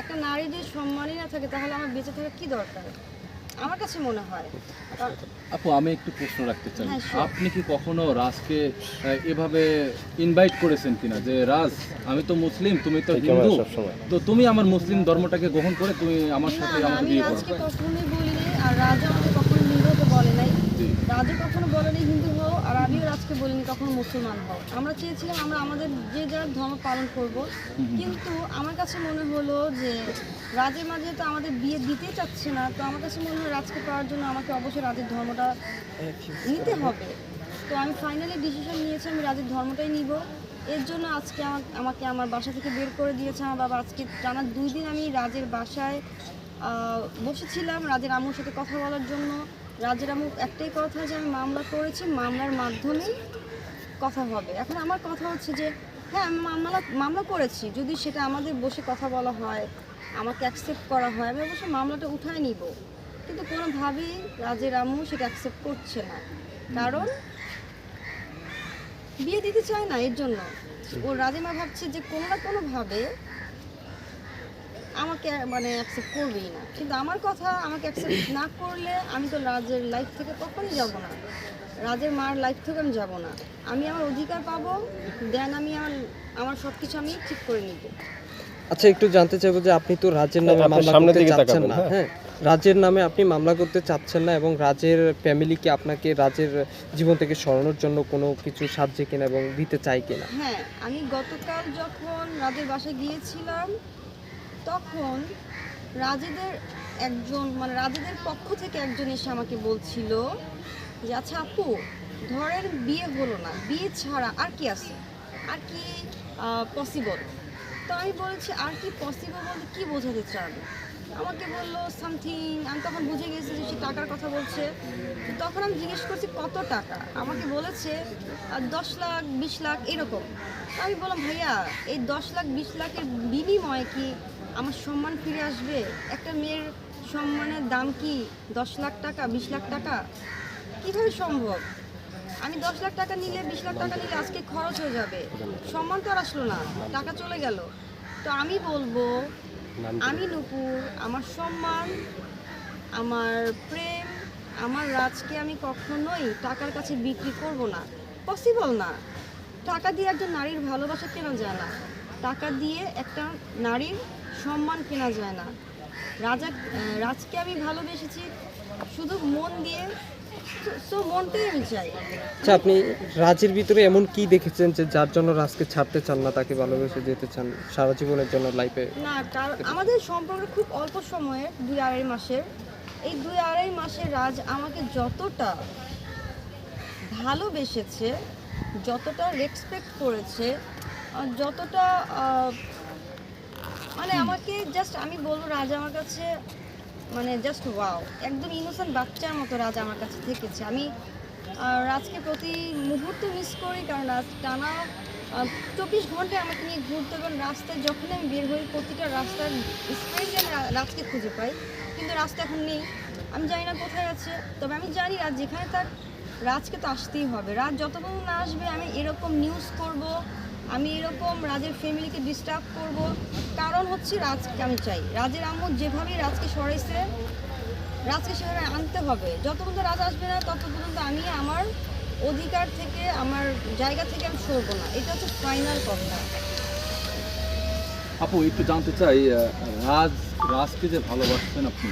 একটা নারী যদি সম্মানই না থাকে তাহলে আমার বেঁচে থাকার কি দরকার? আমার কাছে মনে হয়। আপু আমি একটু প্রশ্ন রাখতে চাই। হ্যাঁ, আপনি কি কখনো রাজকে এভাবে ইনভাইট করেছেন কিনা? যে রাজ আমি তো মুসলিম তুমি তো হিন্দু। তো তুমি আমার মুসলিম ধর্মটাকে গ্রহণ করে তুমি আমার সাথে আমাকে আমি বিয়ে করো। রাজকে কখনোই বলি নাই আর রাজা আমাকে কখনো হিন্দু হতে বলে নাই। জি। রাজা কখনো বলেনি হিন্দু হও রাজকে বলিনি কখনো মুসলমান হও। আমরা চেয়েছিলাম আমরা আমাদের যে যার ধর্ম পালন করব। কিন্তু আমার কাছে মনে হলো যে রাজের মাঝে তো আমাদের বিয়ে দিতে চাচ্ছে না, তো আমার কাছে মনে হয় রাজকে পাওয়ার জন্য আমাকে অবশ্যই রাজের ধর্মটা নিতে হবে। তো আমি ফাইনালি ডিসিশন নিয়েছি, আমি রাজের ধর্মটাই নিব। এর জন্য আজকে আমাকে আমার বাসা থেকে বের করে দিয়েছে আমার বাবা। আজকে টানা দুই দিন আমি রাজের বাসায় বসেছিলাম রাজের আম্মুর সাথে কথা বলার জন্য। রাজের আম্মু একটাই কথা যে আমি মামলা করেছি মামলার মাধ্যমেই কথা হবে। এখন আমার কথা হচ্ছে যে হ্যাঁ আমি মামলা মামলা করেছি যদি সেটা আমাদের বসে কথা বলা হয় আমাকে অ্যাকসেপ্ট করা হয় আমি অবশ্যই মামলাটা উঠায় নিব। কিন্তু কোনোভাবেই রাজের আম্মু সেটা অ্যাকসেপ্ট করছে না। কারণ বিয়ে দিতে চায় না এর জন্য। ও রাজেমা ভাবছে যে কোনো না কোনোভাবে আমাকে মানে অ্যাকসেপ্ট করবেই না। কিন্তু আমার কথা আমাকে অ্যাকসেপ্ট না করলে আমি তো রাজের লাইফ থেকে কখনোই যাব না। রাজের মার লাইফ থেকে আমি যাব না। আমি আমার অধিকার পাবো দেন আমি আমার আমার সব কিছু আমি ঠিক করে নিব। আচ্ছা একটু জানতে চাইব যে আপনি তো রাজের নামে মামলা করতে চাচ্ছেন না হ্যাঁ। হ্যাঁ। রাজের নামে আপনি মামলা করতে চাচ্ছেন না এবং রাজের ফ্যামিলি কি আপনাকে রাজের জীবন থেকে সরানোর জন্য কোনো কিছু সাহায্য কিনা এবং দিতে চাই কিনা? হ্যাঁ আমি গতকাল যখন রাজের বাসায় গিয়েছিলাম তখন রাজেদের একজন মানে রাজেদের পক্ষ থেকে একজন এসে আমাকে বলছিল যে আচ্ছা আপু, ধরেন বিয়ে হলো না, বিয়ে ছাড়া আর কি আছে? আর কি পসিবল তো আমি বলেছি, আর কি পসিবল বলতে কি বোঝাতে চান? আমাকে বলল সামথিং আমি তখন বুঝে গেছি যে সে টাকার কথা বলছে। তখন আমি জিজ্ঞেস করছি, কত টাকা? আমাকে বলেছে দশ লাখ, বিশ লাখ, এরকম। আমি বললাম, ভাইয়া, এই দশ লাখ, বিশ লাখের বিনিময়ে কি আমার সম্মান ফিরে আসবে? একটা মেয়ের সম্মানের দাম কি দশ লাখ টাকা বিশ লাখ টাকা? কীভাবে সম্ভব? আমি দশ লাখ টাকা নিলে বিশ লাখ টাকা নিলে আজকে খরচ হয়ে যাবে। সম্মান তো আর আসলো না টাকা চলে গেল। তো আমি বলব আমি নুপুর আমার সম্মান আমার প্রেম আমার রাজকে আমি কখনোই টাকার কাছে বিক্রি করব না। পসিবল না। টাকা দিয়ে একজন নারীর ভালোবাসা কেনা যায় না? টাকা দিয়ে একটা নারীর সম্মান কেনা যায় না। রাজা রাজকে আমি ভালোবেসেছি শুধু মন দিয়ে সো মনটাই আমি চাই। আচ্ছা আপনি রাজের ভিতরে এমন কি দেখেছেন যে যার জন্য রাজকে ছাড়তে চান না তাকে ভালোবেসে যেতে চান সারা জীবনের জন্য লাইফে না কারণ আমাদের সম্পর্ক খুব অল্প সময়ের দুই আড়াই মাসের। এই দুই আড়াই মাসের রাজ আমাকে যতটা ভালোবেসেছে যতটা রেসপেক্ট করেছে যতটা মানে আমাকে জাস্ট আমি বলব, রাজা আমার কাছে মানে জাস্ট ওয়াও একদম ইনোসেন্ট বাচ্চার মতো রাজ আমার কাছে থেকেছে। আমি রাজকে প্রতি মুহূর্ত মিস করি, কারণ রাজ টানা চব্বিশ ঘন্টায় আমাকে নিয়ে ঘুরতে এবং রাস্তায় যখন আমি বের হই, প্রতিটা রাস্তার স্পেসে আমি রাজকে খুঁজে পাই। কিন্তু রাস্তা এখন নেই। আমি জানি না কোথায় আছে। তবে আমি জানি রাজ যেখানে তার রাজকে তো আসতেই হবে। রাজ যতক্ষণ না আসবে, আমি এরকম নিউজ করব আমি এরকম রাজের ফ্যামিলিকে ডিস্টার্ব করব। কারণ হচ্ছে রাজকে আমি চাই। রাজের আম্মু যেভাবেই রাজকে সরাইছে, রাজকে সেভাবে আনতে হবে। যত পর্যন্ত রাজ আসবে না তত পর্যন্ত আমি আমার অধিকার থেকে, আমার জায়গা থেকে আমি সরব না। এটা হচ্ছে ফাইনাল কথা। আপু, একটু জানতে চাই রাজ, রাজকে যে ভালোবাসছেন আপনি